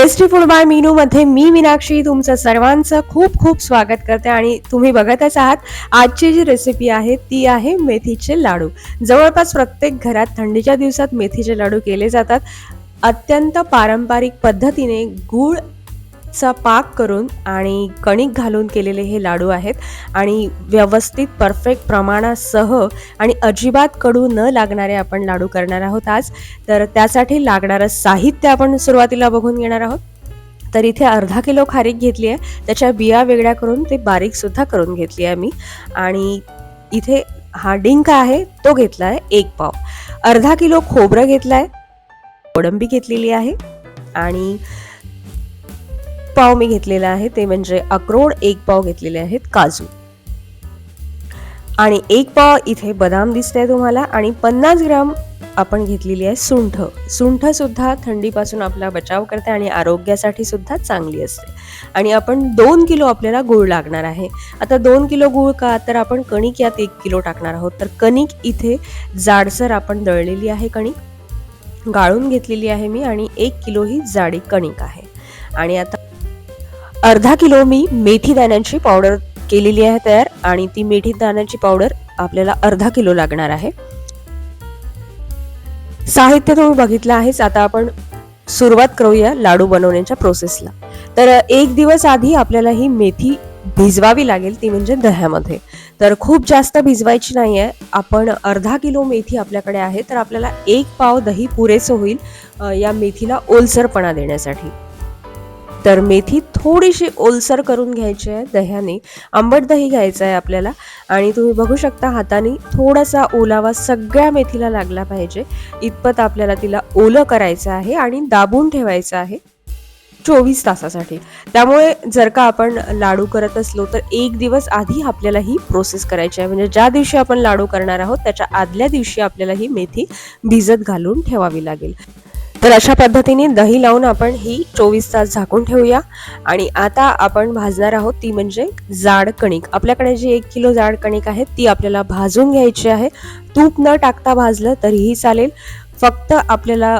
Tasty food by Meenu मध्ये मी मीनाक्षी तुमचं सर्वांचं खूप खूप स्वागत करते आणि तुम्ही बघतच आहात आजची जी रेसिपी आहे ती आहे मेथीचे लाडू. जवळपास प्रत्येक घरात थंडीच्या दिवसात मेथीचे लाडू केले जातात. अत्यंत पारंपरिक पद्धतीने गूळ चा पाक करून आणि कणिक घालून केलेले हे लाडू आहेत. आणि व्यवस्थित परफेक्ट प्रमाणासह आणि अजिबात कडू न लागणारे आपण लाडू करणार आहोत आज. तर त्यासाठी लागणारं साहित्य आपण सुरुवातीला बघून घेणार आहोत. तर इथे अर्धा किलो खारीक घेतली आहे. त्याच्या बिया वेगळ्या करून ते बारीकसुद्धा करून घेतली आहे मी. आणि इथे हा डिंक आहे तो घेतला आहे एक पाव. अर्धा किलो खोबरं घेतलं आहे कोळंबी घेतलेली आहे. आणि पाव मी घेतलेला आहे ते म्हणजे अक्रोड एक पाव घेतलेले आहेत काजू. आणि एक पाव इथे बदाम दिसतंय तुम्हाला आणि पन्नास ग्राम आपण घेतलेली आहे सुंठ. सुंठ सुद्धा थंडीपासून आपला बचाव करते आणि आरोग्यासाठी सुद्धा चांगली असते. आणि आपण दोन किलो आपल्याला गूळ लागणार आहे. आता दोन किलो गूळ का तर आपण कणिक यात एक किलो टाकणार आहोत. तर कणिक इथे जाडसर आपण दळलेली आहे कणिक. गाळून घेतलेली आहे मी आणि एक किलो ही जाडी कणिक आहे. आणि आता अर्धा किलो मी मेथी दाण्यांची पावडर केलेली आहे तयार आणि ती मेथी दाण्यांची पावडर आपल्याला अर्धा किलो लागणार आहे. साहित्य तुम्ही बघितलं आहेच. आता आपण सुरुवात करूया लाडू बनवण्याच्या प्रोसेसला तर एक दिवस आधी आपल्याला ही मेथी भिजवावी लागेल ती म्हणजे दह्यामध्ये. तर खूप जास्त भिजवायची नाही आहे आपण अर्धा किलो मेथी आपल्याकडे आहे तर आपल्याला एक पाव दही पुरेसं होईल या मेथीला ओलसरपणा देण्यासाठी. तर मेथी थोडीशी ओलसर करून घ्यायची आहे दह्याने. आंबट दही घ्यायचं आहे आपल्याला. आणि तुम्ही बघू शकता हाताने थोडासा ओलावा सगळ्या मेथीला लागला पाहिजे. इतपत आपल्याला तिला ओलं करायचं आहे आणि दाबून ठेवायचं आहे चोवीस तासासाठी. त्यामुळे जर का आपण लाडू करत असलो तर एक दिवस आधी आपल्याला ही प्रोसेस करायची आहे. म्हणजे ज्या दिवशी आपण लाडू करणार आहोत त्याच्या आदल्या दिवशी आपल्याला ही मेथी भिजत घालून ठेवावी लागेल. तर अशा पद्धतीने दही लावून आपण ही चोवीस तास झाकून ठेवूया. आणि आता आपण भाजणार आहोत ती म्हणजे जाड कणिक. आपल्याकडे जी एक किलो जाड कणिक आहे ती आपल्याला भाजून घ्यायची आहे. तूप न टाकता भाजलं तरीही चालेल. फक्त आपल्याला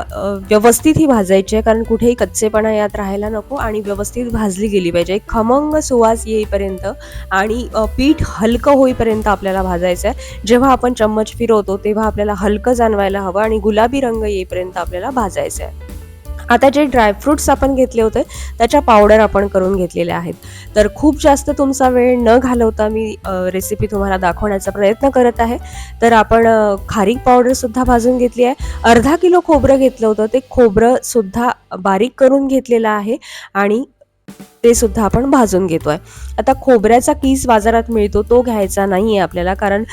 व्यवस्थित ही भाजायची आहे कारण कुठेही कच्चेपणा यात राहायला नको आणि व्यवस्थित भाजली गेली पाहिजे. एक खमंग सुवास येईपर्यंत आणि पीठ हलकं होईपर्यंत आपल्याला भाजायचं आहे. जेव्हा आपण चम्मच फिरवतो तेव्हा आपल्याला हलकं जाणवायला हवं आणि गुलाबी रंग येईपर्यंत आपल्याला भाजायचं आहे. आता जे ड्रायफ्रुट्स आपण घेतले होते त्याच्या पावडर आपण करून घेतलेल्या आहेत. तर खूप जास्त तुमचा वेळ न घालवता मी रेसिपी तुम्हाला दाखवण्याचा प्रयत्न करत आहे. तर आपण खारीक पावडरसुद्धा भाजून घेतली आहे. अर्धा किलो खोबरं घेतलं होतं. ते खोबरंसुद्धा बारीक करून घेतलेलं आहे आणि ते सुद्धा आपण भाजून घेतोय. आता खोबऱ्याचा कीस बाजारात मिळतो तो घ्यायचा नाही आहे आपल्याला. कारण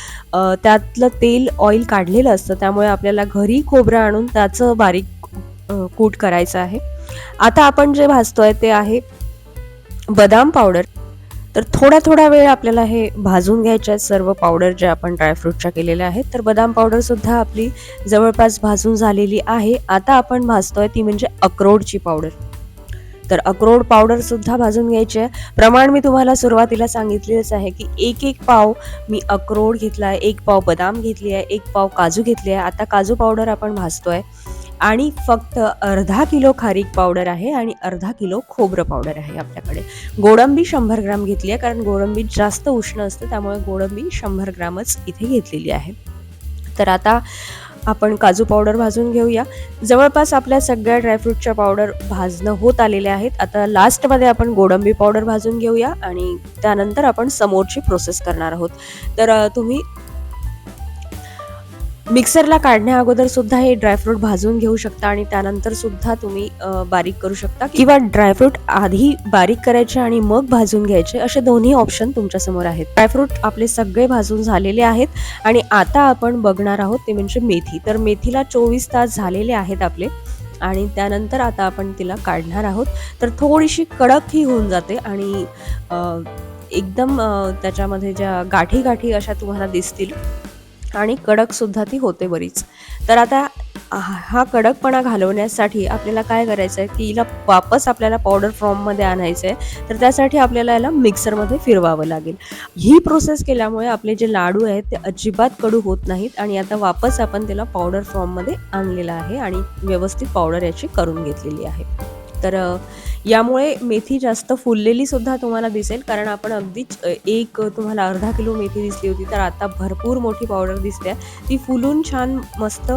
त्यातलं तेल ऑइल काढलेलं असतं. त्यामुळे आपल्याला घरी खोबरं आणून त्याचं बारीक कूट करायचं आहे. आता आपण जे भाजतोय ते आहे बदाम पावडर. तर थोडा थोडा वेळ आपल्याला हे भाजून घ्यायचे आहेत सर्व पावडर जे आपण ड्रायफ्रूटच्या केलेल्या आहेत. तर बदाम पावडरसुद्धा आपली जवळपास भाजून झालेली आहे. आता आपण भाजतोय ती म्हणजे अक्रोडची पावडर. तर अक्रोड पावडर सुद्धा भाजून घ्यायची आहे. प्रमाण मी तुम्हाला सुरुवातीला सांगितलेलंच आहे की एक एक पाव मी अक्रोड घेतला आहे. एक पाव बदाम घेतली आहे. एक पाव काजू घेतली आहे. आता काजू पावडर आपण भाजतोय. आणि फक्त अर्धा किलो खारीक पावडर आहे आणि अर्धा किलो खोबरं पावडर आहे आपल्याकडे. गोडंबी शंभर ग्राम घेतली आहे कारण गोडंबी जास्त उष्ण असते त्यामुळे गोडंबी शंभर ग्रामच इथे घेतलेली आहे. तर आता आपण काजू पावडर भाजून घेऊया. जवळपास आपल्या सगळ्या ड्रायफ्रूटच्या पावडर भाजणं होत आलेल्या आहेत. आता लास्टमध्ये आपण गोडंबी पावडर भाजून घेऊया आणि त्यानंतर आपण समोरची प्रोसेस करणार आहोत. तर तुम्ही मिक्सरला काढण्या अगोदर सुद्धा हे ड्रायफ्रूट भाजून घेऊ शकता आणि त्यानंतर सुद्धा तुम्ही बारीक करू शकता किंवा ड्रायफ्रूट आधी बारीक करायचे आणि मग भाजून घ्यायचे असे दोन्ही ऑप्शन तुमच्यासमोर आहेत. ड्रायफ्रूट आपले सगळे भाजून झालेले आहेत आणि आता आपण बघणार आहोत ते म्हणजे मेथी. तर मेथीला चोवीस तास झालेले आहेत आपले आणि त्यानंतर आता आपण तिला काढणार आहोत. तर थोडीशी कडक ही होऊन जाते आणि एकदम त्याच्यामध्ये ज्या गाठी गाठी अशा तुम्हाला दिसतील आणि कडक सुद्धा ती होते बरीच. तर आता हा कडकपणा घालवण्यासाठी आपल्याला काय करायचं आहे की हिला वापस आपल्याला पावडर फॉर्ममध्ये आणायचं आहे तर त्यासाठी आपल्याला याला मिक्सरमध्ये फिरवावं लागेल. ही प्रोसेस केल्यामुळे आपले जे लाडू आहेत ते अजिबात कडू होत नाहीत आणि आता वापस आपण त्याला पावडर फॉर्ममध्ये आणलेला आहे आणि व्यवस्थित पावडर याची करून घेतलेली आहे. तर यामुळे मेथी जास्त फुललेली सुद्धा तुम्हाला दिसेल कारण आपण अगदीच एक तुम्हाला अर्धा किलो मेथी दिसली होती तर आता भरपूर मोठी पावडर दिसते. ती फुलून छान मस्त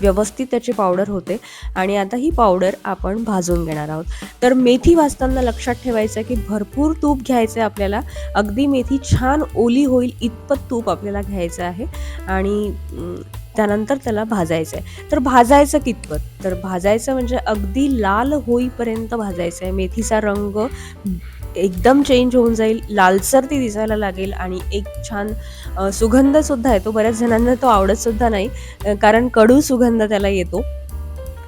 व्यवस्थित त्याची पावडर होते. आणि आता ही पावडर आपण भाजून घेणार आहोत. तर मेथी भाजताना लक्षात ठेवायचं की भरपूर तूप घ्यायचं आहे आपल्याला. अगदी मेथी छान ओली होईल इतपत तूप आपल्याला घ्यायचं आहे. आणि त्यानंतर त्याला भाजायचं आहे तर भाजायचं कितपत? तर भाजायचं म्हणजे अगदी लाल होईपर्यंत भाजायचं आहे मेथीचा रंग एकदम चेंज होऊन जाईल लालसर ती दिसायला लागेल आणि एक छान सुगंधसुद्धा येतो. बऱ्याच जणांना तो आवडतसुद्धा नाही कारण कडू सुगंध त्याला येतो.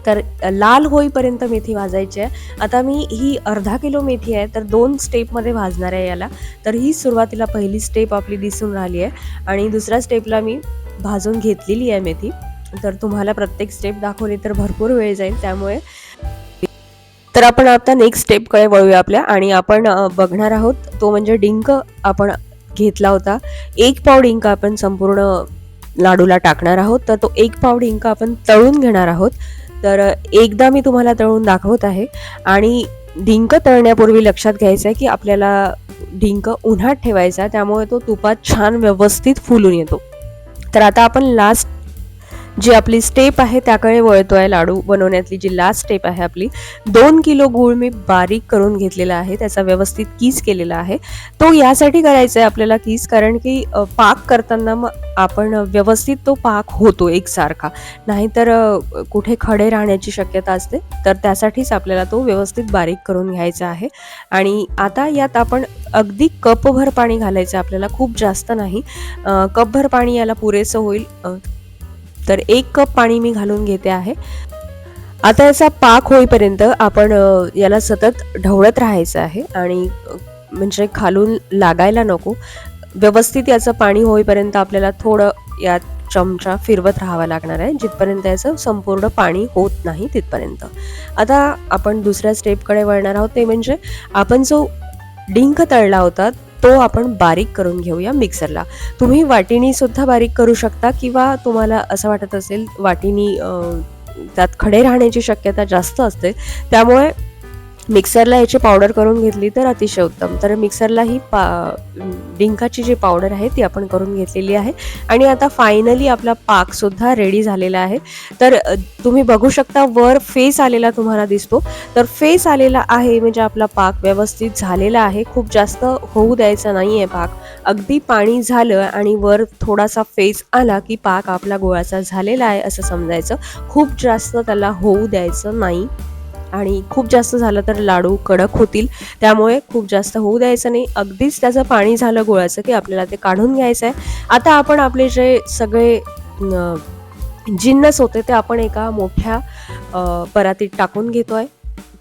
तर लाल होईपर्यंत मेथी भाजायची आहे आता मी ही अर्धा किलो मेथी आहे तर दोन स्टेपमध्ये भाजणार आहे याला. तर ही सुरुवातीला पहिली स्टेप आपली दिसून राहिली आहे आणि दुसऱ्या स्टेपला मी भाजून घेतलेली आहे मेथी. तर तुम्हाला प्रत्येक स्टेप दाखवली तर भरपूर वेळ जाईल त्यामुळे. तर आपण आता नेक्स्ट स्टेपकडे वळूया आपल्या. आणि आपण बघणार आहोत तो म्हणजे डिंक आपण घेतला होता. एक पाव डिंक आपण संपूर्ण लाडूला टाकणार आहोत. तर तो एक पाव डिंक आपण तळून घेणार आहोत. तर एकदा मी तुम्हाला तळून दाखवत आहे. आणि डिंक तळण्यापूर्वी लक्षात घ्यायचं आहे की आपल्याला डिंक उन्हात ठेवायचा त्यामुळे तो तुपात छान व्यवस्थित फुलून येतो. तर आता आपण लास्ट जी आपली स्टेप आहे त्याकडे वळतो आहे लाडू. बनवण्यातली जी लास्ट स्टेप आहे आपली दोन किलो गूळ मी बारीक करून घेतलेला आहे त्याचा व्यवस्थित कीस केलेला आहे. तो यासाठी करायचा आहे आपल्याला कीस कारण की पाक करताना मग आपण व्यवस्थित तो पाक होतो एकसारखा. नाहीतर कुठे खडे राहण्याची शक्यता असते तर त्यासाठीच आपल्याला तो व्यवस्थित बारीक करून घ्यायचा आहे. आणि आता यात आपण अगदी कपभर पाणी घालायचं आपल्याला खूप जास्त नाही. कपभर पाणी याला पुरेसं होईल तर एक कप पाणी मी घालून घेते आहे. आता याचा पाक होईपर्यंत आपण याला सतत ढवळत राहायचं आहे आणि म्हणजे खालून लागायला नको. व्यवस्थित याचं पाणी होईपर्यंत आपल्याला थोडं यात चमचा फिरवत राहावा लागणार आहे. जिथपर्यंत याचं संपूर्ण पाणी होत नाही तिथपर्यंत. आता आपण दुसऱ्या स्टेपकडे वळणार आहोत. ते म्हणजे आपण जो डिंक तळला होता तो आपण बारीक करून घेऊया मिक्सरला तुम्ही वाटीनी सुद्धा बारीक करू शकता किंवा तुम्हाला असं वाटत असेल वाटीनी त्यात खडे राहण्याची शक्यता जास्त असते. त्यामुळे मिक्सरला याची पावडर करून घेतली तर अतिशय उत्तम. तर मिक्सरला ही पा डिंकाची जी पावडर आहे ती आपण करून घेतलेली आहे. आणि आता फायनली आपला पाकसुद्धा रेडी झालेला आहे. तर तुम्ही बघू शकता वर फेस आलेला तुम्हाला दिसतो. तर फेस आलेला आहे म्हणजे आपला पाक व्यवस्थित झालेला आहे. खूप जास्त होऊ द्यायचा नाही आहे पाक. अगदी पाणी झालं आणि वर थोडासा फेस आला की पाक आपला गोळाचा झालेला आहे असं समजायचं. खूप जास्त त्याला होऊ द्यायचं नाही. आणि खूप जास्त झालं तर लाडू कडक होतील. त्यामुळे खूप जास्त होऊ द्यायचं नाही. अगदीच त्याचं पाणी झालं गोळाचं की आपल्याला ते काढून घ्यायचं आहे. आता आपण आपले जे सगळे जिन्नस होते ते आपण एका मोठ्या परातीत टाकून घेतो आहे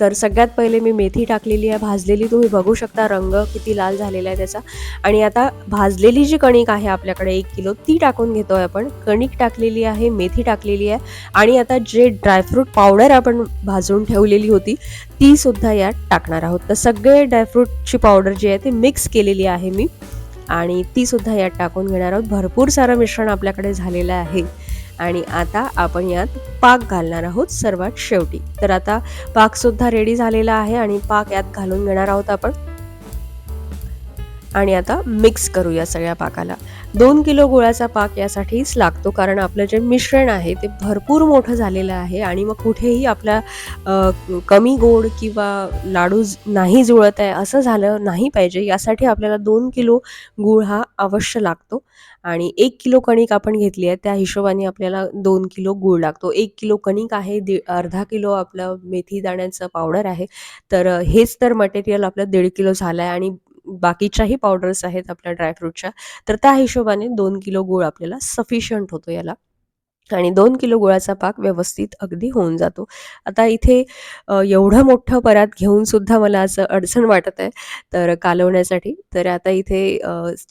तर सगळ्यात पहिले मी मेथी टाकलेली आहे भाजलेली. तुम्ही बघू शकता रंग किती लाल झालेला आहे त्याचा. आणि आता भाजलेली जी कणिक आहे आपल्याकडे एक किलो ती टाकून घेतो आहे आपण. कणिक टाकलेली आहे मेथी टाकलेली आहे. आणि आता जे ड्रायफ्रूट पावडर आपण भाजून ठेवलेली होती ती सुद्धा यात टाकणार आहोत. तर सगळे ड्रायफ्रूटची पावडर जी आहे ती मिक्स केलेली आहे मी. आणि ती सुद्धा यात टाकून घेणार आहोत. भरपूर सारं मिश्रण आपल्याकडे झालेलं आहे. आणि आता आपण यात पाक घालणार आहोत सर्वात शेवटी. तर आता पाकसुद्धा रेडी झालेला आहे आणि पाक यात घालून घेणार आहोत आपण. आणि आता मिक्स करूया सगळ्या पाकाला. दोन किलो गुळाचा पाक यासाठीच लागतो कारण आपलं जे मिश्रण आहे ते भरपूर मोठं झालेलं आहे आणि मग कुठेही आपला कमी गोड किंवा लाडू नाही जुळत आहे असं झालं नाही पाहिजे. यासाठी आपल्याला दोन किलो गूळ हा अवश्य लागतो आणि एक किलो कणिक आपण घेतली आहे त्या हिशोबाने आपल्याला दोन किलो गूळ लागतो. एक किलो कणिक आहे दि अर्धा किलो आपलं मेथी दाण्याचं पावडर आहे तर हेच तर मटेरियल आपलं दीड किलो झालं आहे आणि बाकीच्याही पावडर्स आहेत आपल्या ड्रायफ्रूटच्या तर त्या हिशोबाने दोन किलो गूळ आपल्याला सफिशियंट होतो याला. आणि दोन किलो गुळाचा पाक व्यवस्थित अगदी होऊन जातो. आता इथे एवढं मोठं परात घेऊन सुद्धा मला असं अडचण वाटत आहे तर कालवण्यासाठी. तर आता इथे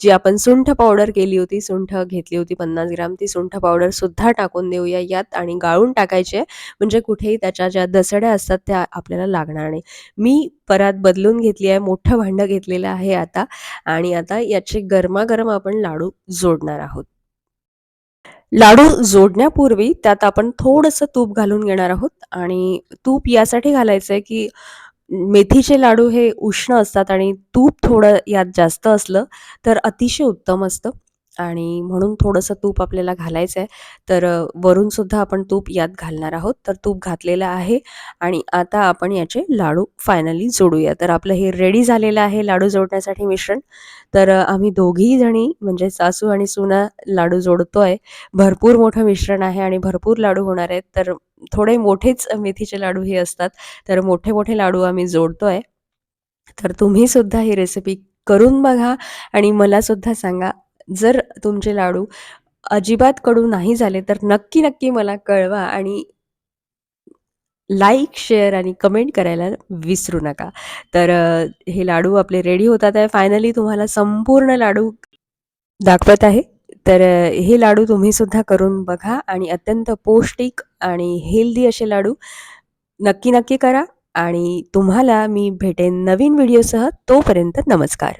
जी आपण सुंठ पावडर केली होती सुंठ घेतली होती पन्नास ग्राम ती सुंठ पावडर सुद्धा टाकून देऊया. यात आणि गाळून टाकायची आहे म्हणजे कुठेही त्याच्या ज्या दसड्या असतात त्या आपल्याला लागणार नाही. मी परात बदलून घेतली आहे मोठं भांडं घेतलेलं आहे आता. आणि आता याचे गरमागरम आपण लाडू जोडणार आहोत. लाडू जोडण्यापूर्वी त्यात आपण थोडंसं तूप घालून घेणार आहोत. आणि तूप यासाठी घालायचं आहे की मेथीचे लाडू हे उष्ण असतात आणि तूप थोडं यात जास्त असलं तर अतिशय उत्तम असतं. आणि म्हणून थोडंसं तूप आपल्याला घालायचं आहे. तर वरूनसुद्धा आपण तूप यात घालणार आहोत. तर तूप घातलेलं आहे आणि आता आपण याचे लाडू फायनली जोडूया. तर आपलं हे रेडी झालेलं आहे लाडू जोडण्यासाठी मिश्रण. तर आम्ही दोघीही जणी म्हणजे सासू आणि सुना लाडू जोडतोय. भरपूर मोठं मिश्रण आहे आणि भरपूर लाडू होणार आहेत. तर थोडे मोठेच मेथीचे लाडू हे असतात. तर मोठे मोठे लाडू आम्ही जोडतोय. तर तुम्ही सुद्धा ही रेसिपी करून बघा आणि मला सुद्धा सांगा जर तुमचे लाडू अजिबात कडू नाही झाले तर नक्की नक्की मला कळवा आणि लाईक शेअर आणि कमेंट करायला विसरू नका. तर हे लाडू आपले रेडी होतात आहे. फायनली तुम्हाला संपूर्ण लाडू दाखवत आहे. तर हे लाडू तुम्ही सुद्धा करून बघा आणि अत्यंत पौष्टिक आणि हेल्दी असे लाडू नक्की नक्की करा आणि तुम्हाला मी भेटेन नवीन व्हिडिओसह तोपर्यंत नमस्कार.